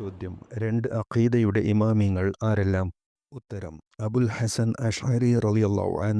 ചോദ്യം. രണ്ട് അഖീദയുടെ ഇമാമിങ്ങൾ ആരെല്ലാം? ഉത്തരം അബുൽ ഹസൻ അഷ്അരി റളിയല്ലാഹു അൻ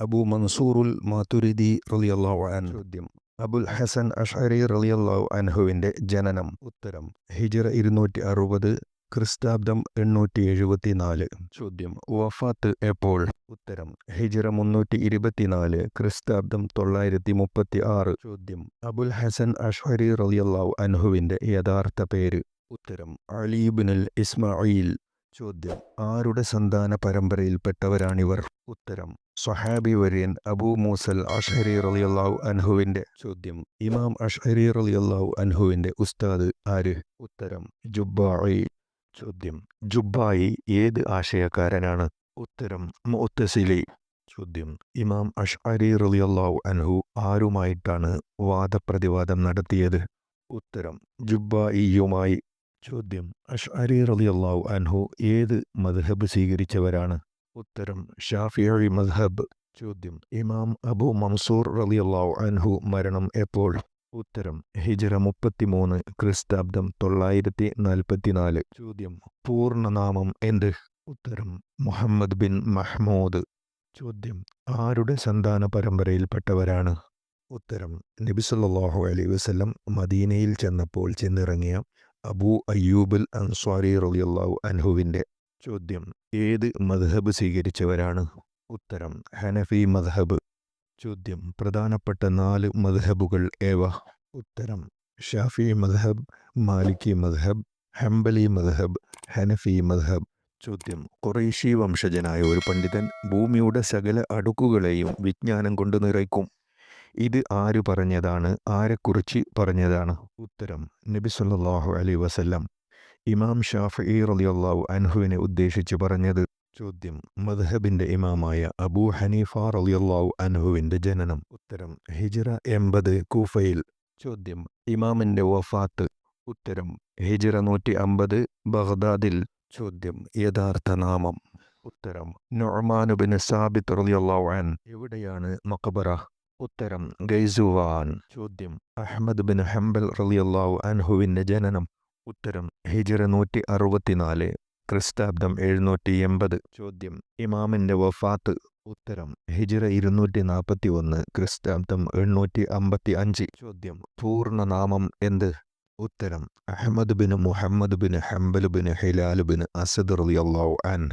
അബു മൻസൂറുൽ മാതുരിദി റളിയല്ലാഹു അൻ. ചോദ്യം അബുൽ ഹസൻ അഷ്അരി റളിയല്ലാഹു അൻഹുവിന്റെ ജനനം. ഉത്തരം ഹിജറ ഇരുന്നൂറ്റി അറുപത് ക്രിസ്താബ്ദം എണ്ണൂറ്റി എഴുപത്തിനാല് ചോദ്യം വഫാത്ത് എപ്പോൾ? ഉത്തരം ഹിജറ മുന്നൂറ്റി ഇരുപത്തിനാല് ക്രിസ്താബ്ദം തൊള്ളായിരത്തി മുപ്പത്തി ആറ് ചോദ്യം അബുൽ ഹസൻ അഷ്ഹരി റലിയല്ലാവ് അൻഹുവിന്റെ യഥാർത്ഥ പേര്? ഉത്തരം അലീബിനുൽ ഇസ്മായിൽ ചോദ്യം ആരുടെ സന്താന പരമ്പരയിൽപ്പെട്ടവരാണിവർ? ഉത്തരം സൊഹാബി വര്യൻ അബൂ മൂസൽ അഷ്ഹരി റളിയല്ലാഹു അൻഹുവിന്റെ. ചോദ്യം ഇമാം അഷ്ഹരി റളിയല്ലാഹു അൻഹുവിന്റെ ഉസ്താദ് ആര്? ഉത്തരം ജുബായി ചോദ്യം ജുബായി ഏത് ആശയക്കാരനാണ്? ഉത്തരം മുത്തസിലി ചോദ്യം ഇമാം അഷ്അരി റളിയല്ലാഹു അൻഹു ആരുമായിട്ടാണ് വാദപ്രതിവാദം നടത്തിയത്? ഉത്തരം ജുബ്ബായിയുമായി ചോദ്യം. അഷ്അരി റളിയല്ലാഹു അൻഹു ഏത് മദ്ഹബ് സ്വീകരിച്ചവരാണ്? ഉത്തരം ഷാഫിയഴി മദ്ഹബ്. ചോദ്യം ഇമാം അബു മൻസൂർ റളിയല്ലാഹു അൻഹു മരണം എപ്പോൾ? ഉത്തരം ഹിജറ മുപ്പത്തിമൂന്ന് ക്രിസ്താബ്ദം തൊള്ളായിരത്തി നാൽപ്പത്തിനാല് ചോദ്യം പൂർണനാമം എന്ത്? ഉത്തരം മുഹമ്മദ് ബിൻ മഹ്മൂദ്. ചോദ്യം ആരുടെ സന്താന പരമ്പരയിൽപ്പെട്ടവരാണ്? ഉത്തരം നബിസല്ലാഹു അലൈ വസല്ലം മദീനയിൽ ചെന്നപ്പോൾ ചെന്നിറങ്ങിയ അബൂ അയ്യൂബുൽ അൻസ്വാരി റളിയല്ലാഹു അൻഹുവിന്റെ ചോദ്യം ഏത് മദ്ഹബ് സ്വീകരിച്ചവരാണ്? ഉത്തരം ഹനഫി മദ്ഹബ്. ചോദ്യം പ്രധാനപ്പെട്ട നാല് മദ്ഹബുകൾ ഏവ? ഉത്തരം ഷാഫി മദ്ഹബ് മാലിക്കി മദ്ഹബ് ഹംബലി മദ്ഹബ് ഹനഫി മദ്ഹബ്. ചോദ്യം കുറേശി വംശജനായ ഒരു പണ്ഡിതൻ ഭൂമിയുടെ സകല അടുക്കുകളെയും വിജ്ഞാനം കൊണ്ട് നിറയ്ക്കും. ഇത് ആര് പറഞ്ഞതാണ്? ആരെക്കുറിച്ച് പറഞ്ഞതാണ്? ഉത്തരം നബി സല്ലല്ലാഹു അലൈഹി വസല്ലം. ഇമാം ഷാഫ് ഷാഫി റളിയല്ലാഹു അൻഹുവിനെ ഉദ്ദേശിച്ച് പറഞ്ഞത് ചോദ്യം മദ്ഹബിന്റെ ഇമാമായ അബൂ ഹനീഫ റളിയല്ലാഹു അൻഹുവിന്റെ ജനനം. ഉത്തരം ഹിജ്റ എൺപത് കൂഫയിൽ. ചോദ്യം ഇമാമിന്റെ വഫാത്ത്. ഉത്തരം ഹിജ്റ നൂറ്റി അമ്പത് ബഗ്ദാദിൽ. ചോദ്യം യഥാർത്ഥ നാമം. ഉത്തരം നൊഅമാനുബിന് സാബിത്ത് റളിയല്ലാഹു അൻ എവിടെയാണ് മഖബറ? ഉത്തരം. ഗൈസുവാൻ ചോദ്യം. അഹമ്മദ് ബിൻ ഹംബൽ റളിയല്ലാഹു അൻഹുവിന്റെ ജനനം. ഉത്തരം. ഹിജ്റ നൂറ്റി അറുപത്തിനാല് ക്രിസ്താബ്ദം എഴുന്നൂറ്റി എൺപത് ചോദ്യം. ഇമാമിന്റെ വഫാത്ത്. ഉത്തരം. ഹിജിറ ഇരുന്നൂറ്റി നാൽപ്പത്തി ഒന്ന് ക്രിസ്താബ്ദം എണ്ണൂറ്റി അമ്പത്തി അഞ്ച് ചോദ്യം. പൂർണനാമം എന്ത്? ഉത്തരം. Ahmad bin Muhammad bin Hanbal bin Hilal bin Asad റളിയല്ലാഹു അൻ